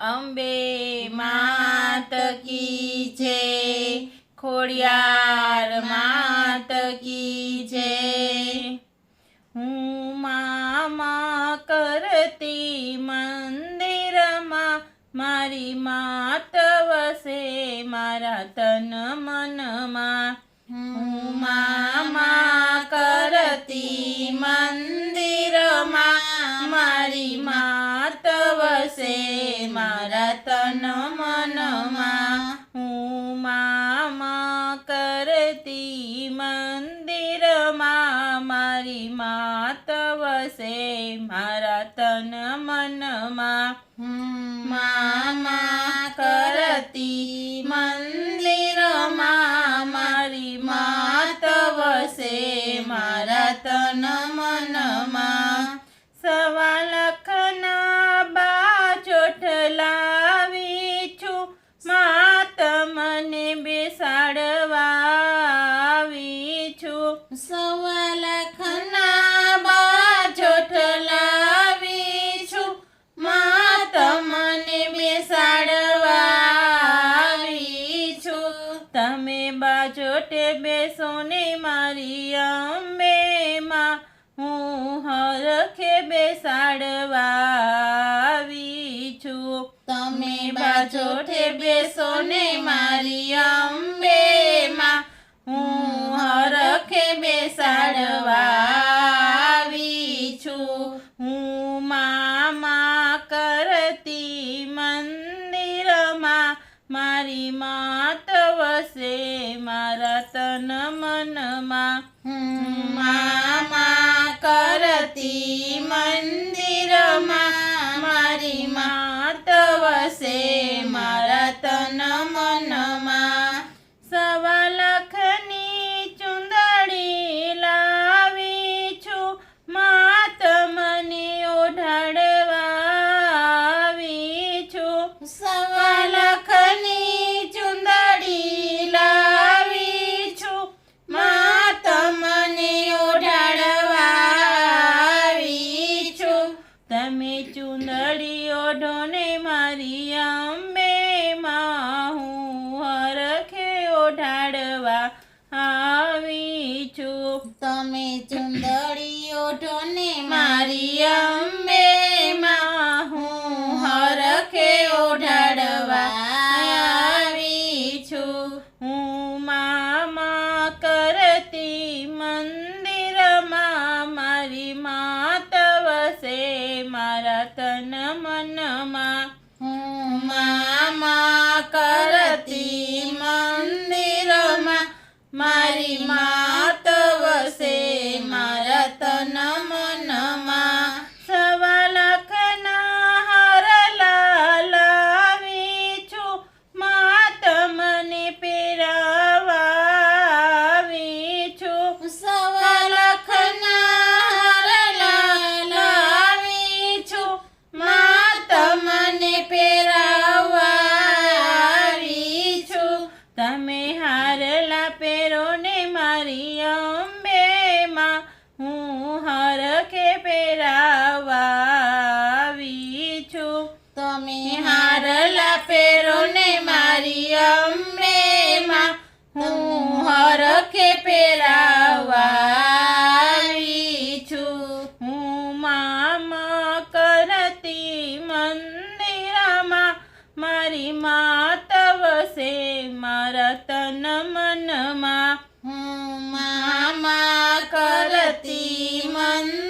અંબે માત કી છે ખોડિયાર માત કી છે હું મામા કરતી મંદિરમાં મારી માત વસે, મારા તન મનમાં. હું મામા કરતી મંદિરમાં મારી માત વસે મારા તન મનમાં. મામા કરતી મંદિરમાં મારી માત વસે મારા તન મનમાં. સવા લખના બાચોટ લાવી છું. માત મને બેસાડવાવી છું. મારી અંબે માં હું હરખે બેસાડવાવી છું. તમે બાજોઠે બેસો ને મારી અંબે માં હું હરખે બેસાડવાવી તન મનમાં મામા કરતી તમે ચુંદડી ઓઢો મારી અંબે માં હું હરખે ઓઢાડવા છું. હું મામા કરતી મંદિરમાં મારી માત વસે મારા તન મનમાં. હું મામા કરતી મંદિરમાં મારી માત મારી અંબે માં હું હરખે પહેરાવાવી છું. હું મામા કરતી મંદિરમાં, મારી માત વસે મારા તન મનમાં. હું મામા કરતી મંદિરમાં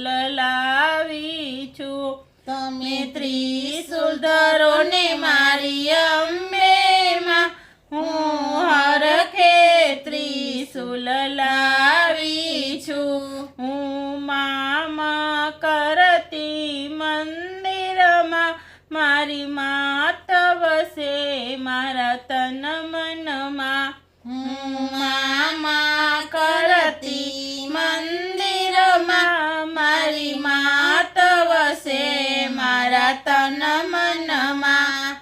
ત્રિશુલ લાવી છું તમે ત્રિશુલ ધરો ને મારી અંબે તન મનમાં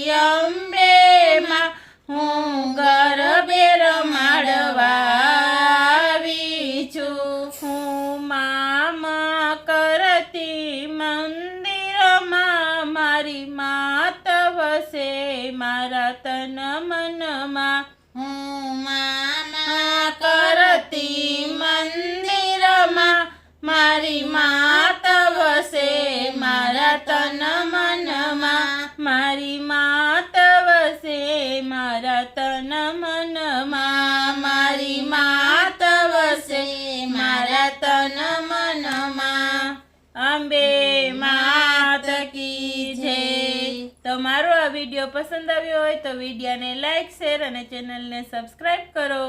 મારી અંબેમાં હું ગરબે રમાડવાવી છું. હું મામા કરતી મંદિરમાં મારી માત વસે, મારા તન મનમાં. હું મામા કરતી મંદિરમાં મારી માત વસે, મારા તન તો મારો આ વીડિયો પસંદ આવ્યો હોય તો વિડીયોને લાઇક શેર અને ચેનલને સબસ્ક્રાઈબ કરો.